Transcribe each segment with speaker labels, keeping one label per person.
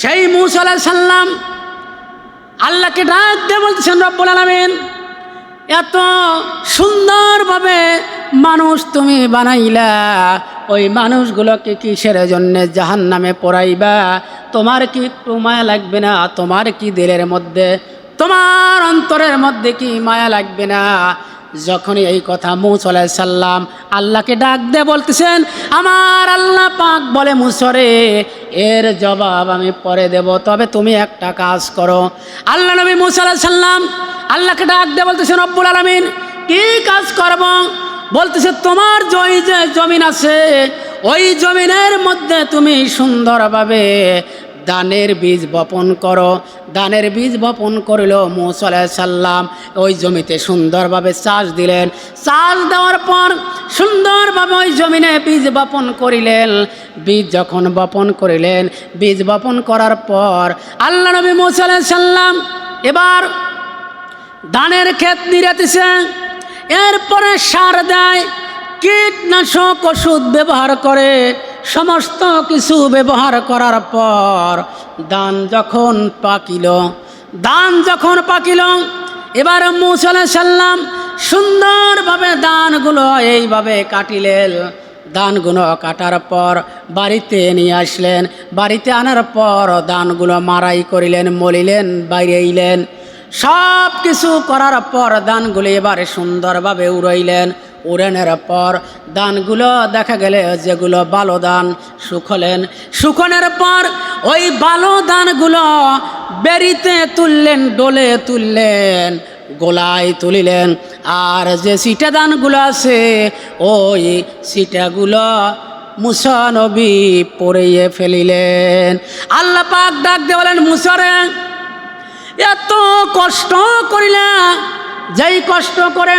Speaker 1: সেই মুসা সাল্লাম আল্লাহকে ডাক দিয়ে বলতেছেন, রব্বুল আলমিন, এত সুন্দরভাবে মানুষ তুমি বানাইলা। ওই মানুষগুলোকে কিসের জন্য জাহান নামে পড়াইবা? তোমার কি একটু মায়া লাগবে না? তোমার কি দিলের মধ্যে? তোমার অন্তরের মধ্যে কি মায়া লাগবে না? যখনই এই কথা মুসলাই সাল্লাম আল্লাহকে ডাক দিয়ে বলতেছেন, আমার আল্লাহ পাক বলে মুসরে এর জবাব আমি পরে দেব। তবে তুমি একটা কাজ করো। আল্লাহ নবী মুসাল্লাহ সাল্লাম আল্লাহকে ডাক দিয়ে বলতেছেন, রব্বুল আলমিন, কি কাজ করব? বলতেছে, তোমার জয় যে জমিন আছে, ওই জমিনের মধ্যে তুমি সুন্দরভাবে দানের বীজ বপন করো। দানের বীজ বপন করিল মুসাল্লাহ সাল্লাম ওই জমিতে সুন্দরভাবে চাষ দিলেন। চাষ দেওয়ার পর সুন্দরভাবে ওই জমিনে বীজ বপন করিলেন। বীজ যখন বপন করিলেন, বীজ বপন করার পর আল্লাহ নবী মুসাল্লাহ সাল্লাম এবার ধানের ক্ষেত নিরাতেছে। এরপরে সার দেয়, কীটনাশক ওষুধ ব্যবহার করে। সমস্ত কিছু ব্যবহার করার পর ধান যখন পাকিল ধান যখন পাকিল, এবার মুসলে সাল্লাম সুন্দরভাবে ধানগুলো এইভাবে কাটিলেন। ধানগুলো কাটার পর বাড়িতে নিয়ে আসলেন। বাড়িতে আনার পর ধানগুলো মারাই করিলেন মলিলেন বাইরে এলেন। সব কিছু করার পর দানগুলো এবারে সুন্দরভাবে উড়াইলেন। উড়ানোর পর দানগুলো দেখা গেলে যেগুলো ভালো দান শুকলেন শুকনের পর ওই ভালো দানগুলো বেরিতে তুললেন, ডোলে তুললেন, গোলায় তুলিলেন। আর যে সিটা দানগুলো আছে, ওই সিটাগুলো মুসানবী পড়িয়ে ফেলিলেন। আল্লাহ পাক ডাক দিয়ে বলেন মুসারে এত কষ্ট করিলা, যেই কষ্ট করে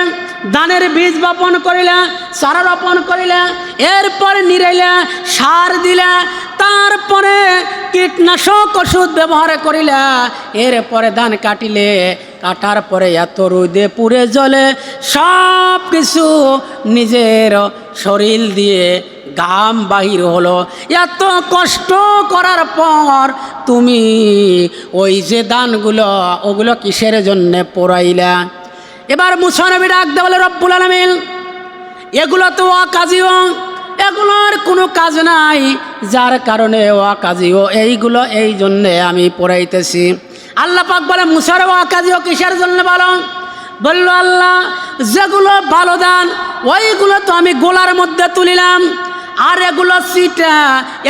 Speaker 1: দানের বীজ বপন করিলা, সারা রোপণ করিলা, এরপর নিরাইলা সার দিলা, তারপরে কীটনাশক ওষুধ ব্যবহার করিলা, এরপরে ধান কাটিলে, কাটার পরে এত রোদে পুড়ে জলে সব কিছু নিজের শরীর দিয়ে গাম বাহির হলো। এত কষ্ট করার পর তুমি ওই যে দানগুলো ওগুলো কিসের জন্যে পড়াইলা? এবার মুসানবী ডাক দে বলে, রব্বুল আলমিন, এগুলো তো অকাজিও এগুলোর কোনো কাজ নাই। যার কারণে অকাজিও এইগুলো এই জন্যে আমি পড়াইতেছি। আল্লাহ পাক বলে, মুসার অকাজিও কিসের জন্য বলো? বলল, আল্লাহ, যেগুলো ভালো দান, ওইগুলো তো আমি গোলার মধ্যে তুলিলাম। আর এগুলো সিটা,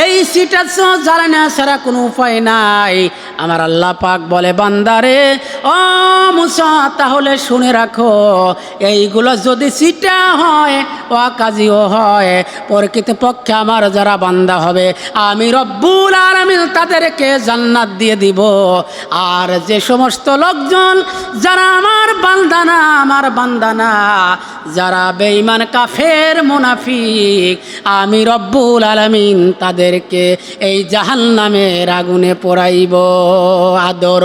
Speaker 1: এই সিটা তো জানে না কোনো উপায় নাই। আমার আল্লাহ পাক বলে, বান্দারে, ও মুসা, তাহলে শুনে রাখো, এইগুলো যদি সিটা হয় ও কাজীও হয়, প্রকৃত পক্ষে আমার যারা বান্দা হবে, আমি রব্বুল আর আমি তাদেরকে জান্নাত দিয়ে দিব। আর যে সমস্ত লোকজন, যারা আমার বান্দানা আমার বান্দানা যারা বেঈমান, কাফের, মুনাফিক, আমি রব্বুল আলামিন তাদেরকে এই জাহান্নামের আগুনে পোড়াইব। আদর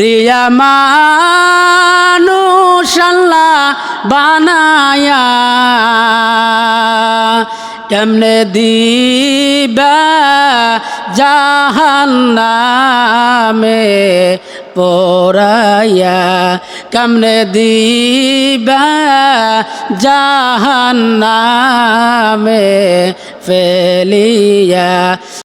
Speaker 1: রিয়া মানুষাল্লাহ বানায়া। কেমনে দিবা জাহান্নামে পোরাইয়া কেমনে দিবা জাহান্নামে ফেলিয়া।